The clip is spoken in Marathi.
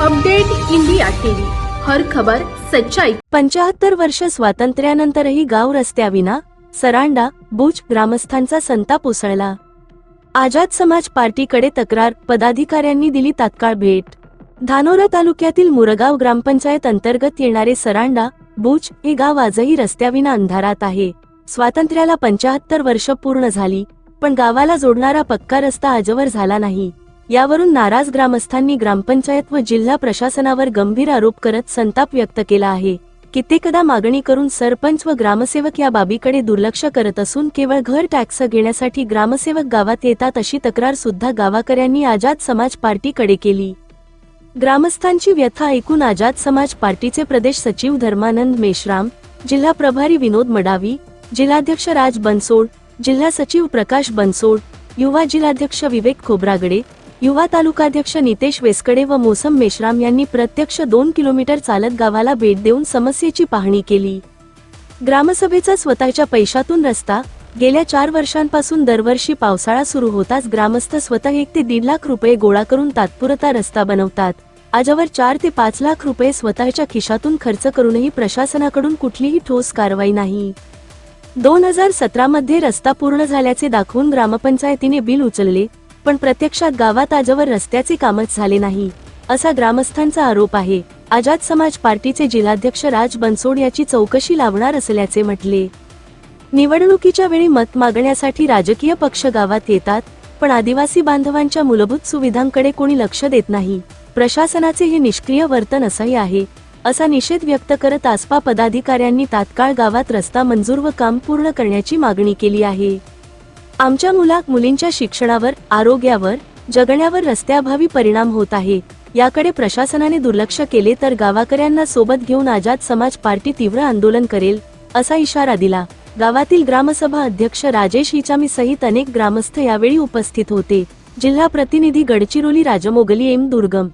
Update India TV. हर खबर सच्चाई. पंचाहत्तर वर्ष स्वातंत्र्यानंतरही गाव रस्त्याविना सरांडा बुज ग्रामस्थांचा संताप उसळला. आझाद समाज पार्टीकडे तक्रार पदाधिकाऱ्यांनी दिली तात्काळ भेट. धानोरा तालुक्यातील मुरगाव ग्रामपंचायत अंतर्गत येणारे सरांडा बुज हे गाव आजही रस्त्याविना अंधारात आहे. स्वातंत्र्याला पंचाहत्तर वर्ष पूर्ण झाली पण गावाला जोडणारा पक्का रस्ता आजवर झाला नाही. यावरून नाराज ग्रामस्थांनी ग्रामपंचायत व जिल्हा प्रशासनावर गंभीर आरोप करत संताप व्यक्त केला आहे. कित्येकदा मागणी करून सरपंच व ग्रामसेवक या बाबीकडे दुर्लक्ष करत असून केवळ घर टॅक्स घेण्यासाठी ग्रामसेवक गावात येतात अशी तक्रार सुद्धा गावाकऱ्यांनी आझाद समाज पार्टीकडे केली. ग्रामस्थांची व्यथा ऐकून आझाद समाज पार्टीचे प्रदेश सचिव धर्मानंद मेश्राम जिल्हा प्रभारी विनोद मडावी जिल्हाध्यक्ष राज बनसोड जिल्हा सचिव प्रकाश बनसोड युवा जिल्हाध्यक्ष विवेक खोब्रागडे युवा तालुकाध्यक्ष नितेश वेसकडे व मोसम मेश्राम यांनी प्रत्यक्ष दोन किलोमीटर चालत गावाला भेट देऊन समस्येची पाहणी केली. ग्रामसभेचा स्वतःच्या पैशातून रस्ता गेल्या चार वर्षांपासून दरवर्षी पावसाळा सुरू होताच ग्रामस्थ स्वतः एक ते दीड लाख रुपये गोळा करून तात्पुरता रस्ता बनवतात. आजवर चार ते पाच लाख रुपये स्वतःच्या खिशातून खर्च करूनही प्रशासनाकडून कुठलीही ठोस कारवाई नाही. दोन हजार सतरा मध्ये रस्ता पूर्ण झाल्याचे दाखवून ग्रामपंचायतीने बिल उचलले पण प्रत्यक्षात गावात आजवर रस्त्याचे कामच झाले नाही. असा ग्रामस्थांचा आरोप आहे. आजाद समाज पार्टीचे जिल्हाध्यक्ष राज बनसोड याची चौकशी लावणार असल्याचे म्हटले. निवडणुकीच्या वेळी मत मागण्यासाठी राजकीय पक्ष गावात येतात पण आदिवासी बांधवांच्या मूलभूत सुविधांकडे कोणी लक्ष देत नाही. प्रशासनाचे हे निष्क्रिय वर्तन असंही आहे असा निषेध व्यक्त करत आसपा पदाधिकाऱ्यांनी तात्काळ गावात रस्ता मंजूर व काम पूर्ण करण्याची मागणी केली आहे. आमच्या मुला मुलींच्या शिक्षणावर आरोग्यावर जगण्यावर रस्त्याअभावी परिणाम होत आहे. याकडे प्रशासनाने दुर्लक्ष केले तर गावाकऱ्यांना सोबत घेऊन आझाद समाज पार्टी तीव्र आंदोलन करेल असा इशारा दिला. गावातील ग्रामसभा अध्यक्ष राजेश हिचामी सहित अनेक ग्रामस्थ यावेळी उपस्थित होते. जिल्हा प्रतिनिधी गडचिरोली राजमोगली एम दुर्गम.